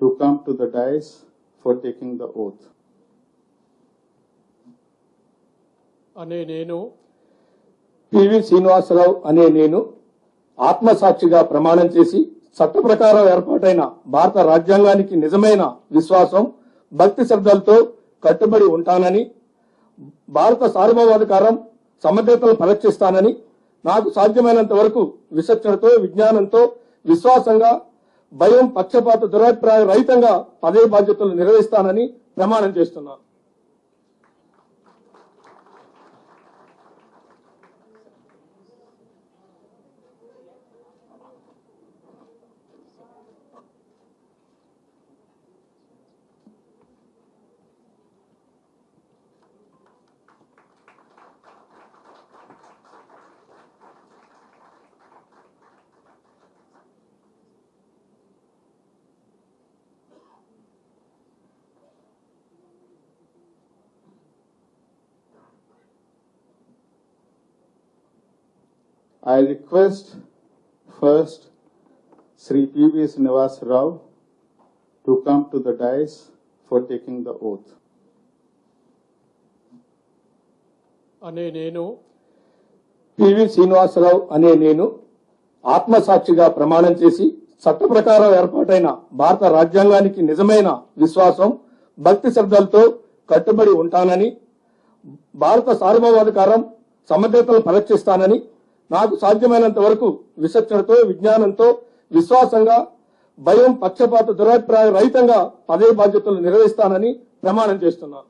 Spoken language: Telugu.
to come to the dais for taking the oath. అనే నేను పివి శ్రీనివాసరావు అనే నేను ఆత్మసాక్షిగా ప్రమాణం చేసి చట్ట ప్రకారం ఏర్పాటైన భారత రాజ్యాంగానికి నిజమైన విశ్వాసం భక్తి శ్రద్ధలతో కట్టుబడి ఉంటానని భారత సార్వభౌమాధికారం సమగ్రతను పరీక్షిస్తానని నాకు సాధ్యమైనంత వరకు విచక్షణతో విజ్ఞానంతో విశ్వాసంగా భయం పక్షపాత దురాభిప్రాయ రహితంగా పదవి బాధ్యతలు నిర్వహిస్తానని ప్రమాణం చేస్తున్నాను. I request first Sri P.V. Srinivas Rao to come to the dais for taking the oath. అనే నేను పివి శ్రీనివాసరావు అనే నేను ఆత్మసాక్షిగా ప్రమాణం చేసి చట్ట ప్రకారం ఏర్పాటైన భారత రాజ్యాంగానికి నిజమైన విశ్వాసం భక్తి శ్రద్ధలతో కట్టుబడి ఉంటానని భారత సార్వభౌమాధికారం సమగ్రతను పరీక్షిస్తానని నాకు సాధ్యమైనంత వరకు విచక్షణతో విజ్ఞానంతో విశ్వాసంగా భయం పక్షపాత దురాభిప్రాయ రహితంగా పదవి బాధ్యతలు నిర్వహిస్తానని ప్రమాణం చేస్తున్నాను.